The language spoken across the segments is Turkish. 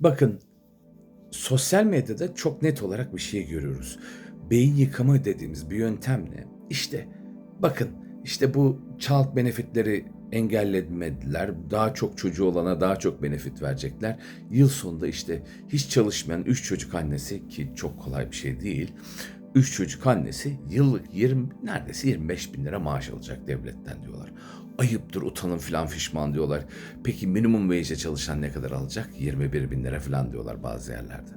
Bakın sosyal medyada çok net olarak bir şey görüyoruz. Beyin yıkama dediğimiz bir yöntemle işte bakın işte bu child benefitleri engellemediler. Daha çok çocuğu olana daha çok benefit verecekler. Yıl sonunda işte hiç çalışmayan 3 çocuk annesi ki çok kolay bir şey değil. 3 çocuk annesi yıllık 20 neredeyse 25 bin lira maaş alacak devletten diyorlar. Ayıptır utanın filan fişman diyorlar. Peki minimum wage'e çalışan ne kadar alacak? 21 bin lira filan diyorlar bazı yerlerde.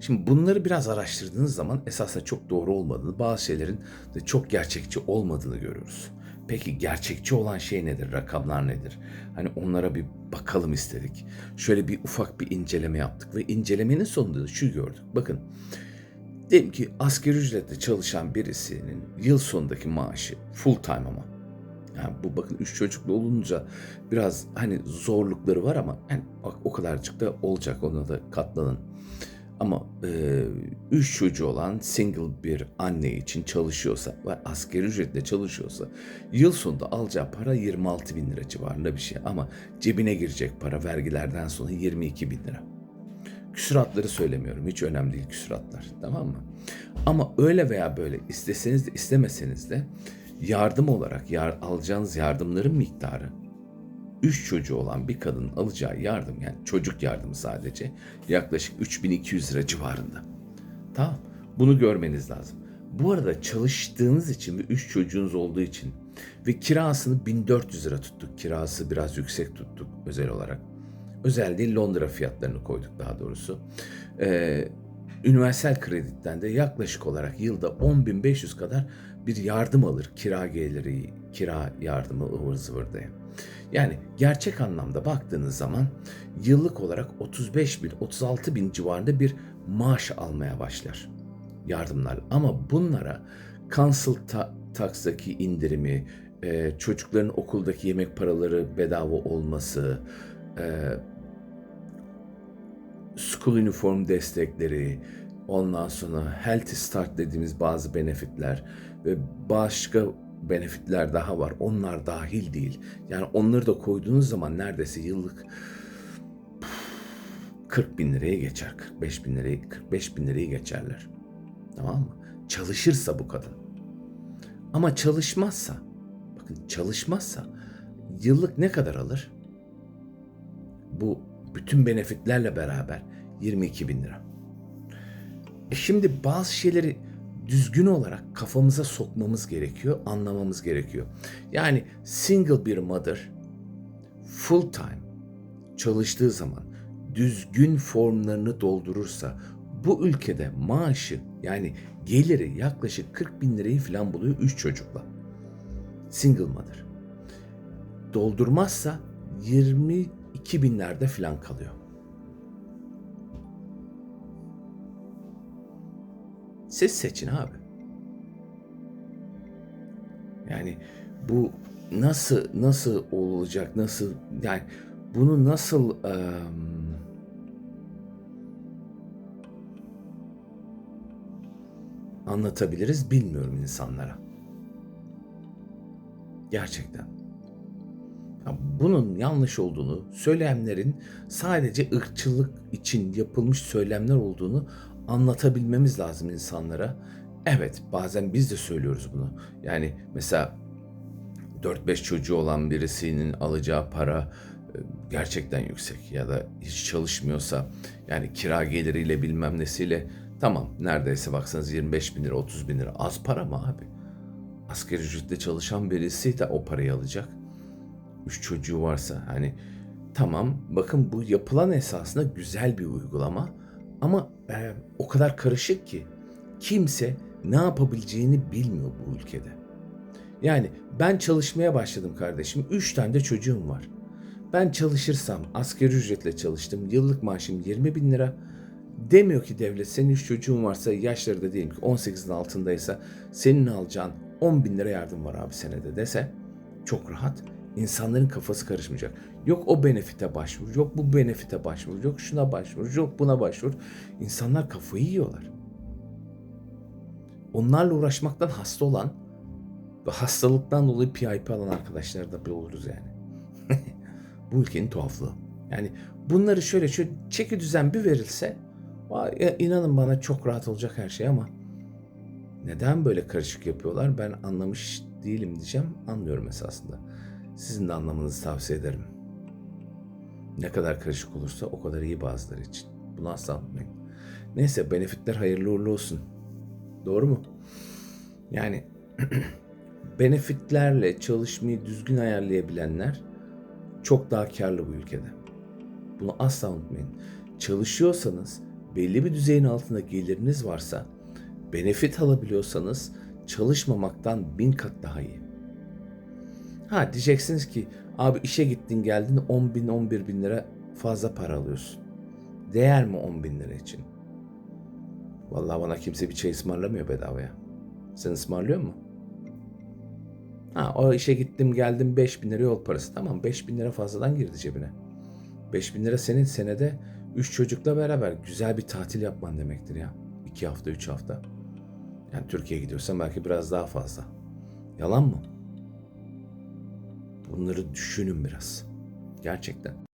Şimdi bunları biraz araştırdığınız zaman esasında çok doğru olmadığını, bazı şeylerin de çok gerçekçi olmadığını görüyoruz. Peki gerçekçi olan şey nedir? Rakamlar nedir? Hani onlara bir bakalım istedik. Şöyle bir ufak bir inceleme yaptık ve incelemenin sonunda da şu gördük. Bakın diyelim ki asgari ücretle çalışan birisinin yıl sonundaki maaşı full time ama. Yani bu bakın üç çocuklu olunca biraz hani zorlukları var ama yani bak o kadarcık da olacak ona da katlanın. Ama e, üç çocuğu olan single bir anne için çalışıyorsa ve asgari ücretle çalışıyorsa yıl sonunda alacağı para 26 bin lira civarında bir şey. Ama cebine girecek para vergilerden sonra 22 bin lira. Küsuratları söylemiyorum. Hiç önemli değil küsuratlar. Tamam mı? Ama öyle veya böyle isteseniz de istemeseniz de yardım olarak yar, alacağınız yardımların miktarı 3 çocuğu olan bir kadının alacağı yardım yani çocuk yardımı sadece yaklaşık 3200 lira civarında. Tamam. Bunu görmeniz lazım. Bu arada çalıştığınız için ve 3 çocuğunuz olduğu için ve kirasını 1400 lira tuttuk. Kirası biraz yüksek tuttuk özel olarak. Özel değil Londra fiyatlarını koyduk daha doğrusu. Ee, Üniversal kreditten de yaklaşık olarak yılda 10.500 kadar bir yardım alır. Kira geliri, kira yardımı ıvır zıvır diye. Yani gerçek anlamda baktığınız zaman yıllık olarak 35 bin, 36 bin civarında bir maaş almaya başlar yardımlar. Ama bunlara cancel ta- tax'taki indirimi, e, çocukların okuldaki yemek paraları bedava olması, e, school uniform destekleri, ondan sonra healthy start dediğimiz bazı benefitler ve başka benefitler daha var. Onlar dahil değil. Yani onları da koyduğunuz zaman neredeyse yıllık 40 bin liraya geçer. 45 bin lirayı, 45 bin lirayı geçerler. Tamam mı? Çalışırsa bu kadın. Ama çalışmazsa, bakın çalışmazsa yıllık ne kadar alır? Bu bütün benefitlerle beraber 22 bin lira. E şimdi bazı şeyleri düzgün olarak kafamıza sokmamız gerekiyor, anlamamız gerekiyor. Yani single bir mother full time çalıştığı zaman düzgün formlarını doldurursa bu ülkede maaşı yani geliri yaklaşık 40 bin lirayı falan buluyor 3 çocukla. Single mother. Doldurmazsa 22 binlerde falan kalıyor. Siz seçin abi. Yani bu nasıl nasıl olacak nasıl yani bunu nasıl um, anlatabiliriz bilmiyorum insanlara. Gerçekten. Ya bunun yanlış olduğunu, söylemlerin sadece ırkçılık için yapılmış söylemler olduğunu anlatabilmemiz lazım insanlara. Evet, bazen biz de söylüyoruz bunu. Yani mesela 4-5 çocuğu olan birisinin alacağı para e, gerçekten yüksek ya da hiç çalışmıyorsa yani kira geliriyle bilmem nesiyle tamam neredeyse baksanız 25 bin lira 30 bin lira az para mı abi? Asgari ücretle çalışan birisi de o parayı alacak. Üç çocuğu varsa hani tamam bakın bu yapılan esasında güzel bir uygulama ama e, o kadar karışık ki kimse ne yapabileceğini bilmiyor bu ülkede. Yani ben çalışmaya başladım kardeşim. Üç tane de çocuğum var. Ben çalışırsam asgari ücretle çalıştım. Yıllık maaşım 20 bin lira. Demiyor ki devlet senin üç çocuğun varsa yaşları da diyelim ki 18'in altındaysa senin alacağın 10 bin lira yardım var abi senede dese çok rahat. İnsanların kafası karışmayacak. Yok o benefite başvur, yok bu benefite başvur, yok şuna başvur, yok buna başvur. İnsanlar kafayı yiyorlar. Onlarla uğraşmaktan hasta olan ve hastalıktan dolayı PIP alan arkadaşlar da bir oluruz yani. bu ülkenin tuhaflığı. Yani bunları şöyle şu çeki düzen bir verilse inanın bana çok rahat olacak her şey ama neden böyle karışık yapıyorlar ben anlamış değilim diyeceğim. Anlıyorum esasında. Sizin de anlamanızı tavsiye ederim. Ne kadar karışık olursa o kadar iyi bazıları için. Bunu asla unutmayın. Neyse benefitler hayırlı uğurlu olsun. Doğru mu? Yani benefitlerle çalışmayı düzgün ayarlayabilenler çok daha karlı bu ülkede. Bunu asla unutmayın. Çalışıyorsanız belli bir düzeyin altında geliriniz varsa benefit alabiliyorsanız çalışmamaktan bin kat daha iyi. Ha diyeceksiniz ki abi işe gittin geldin 10 bin 11 bin lira fazla para alıyorsun. Değer mi 10 bin lira için? Vallahi bana kimse bir çay ısmarlamıyor bedavaya. Sen ısmarlıyor mu? Ha o işe gittim geldim 5 bin lira yol parası. Tamam 5 bin lira fazladan girdi cebine. 5 bin lira senin senede 3 çocukla beraber güzel bir tatil yapman demektir ya. 2 hafta 3 hafta. Yani Türkiye'ye gidiyorsan belki biraz daha fazla. Yalan mı? Bunları düşünün biraz. Gerçekten.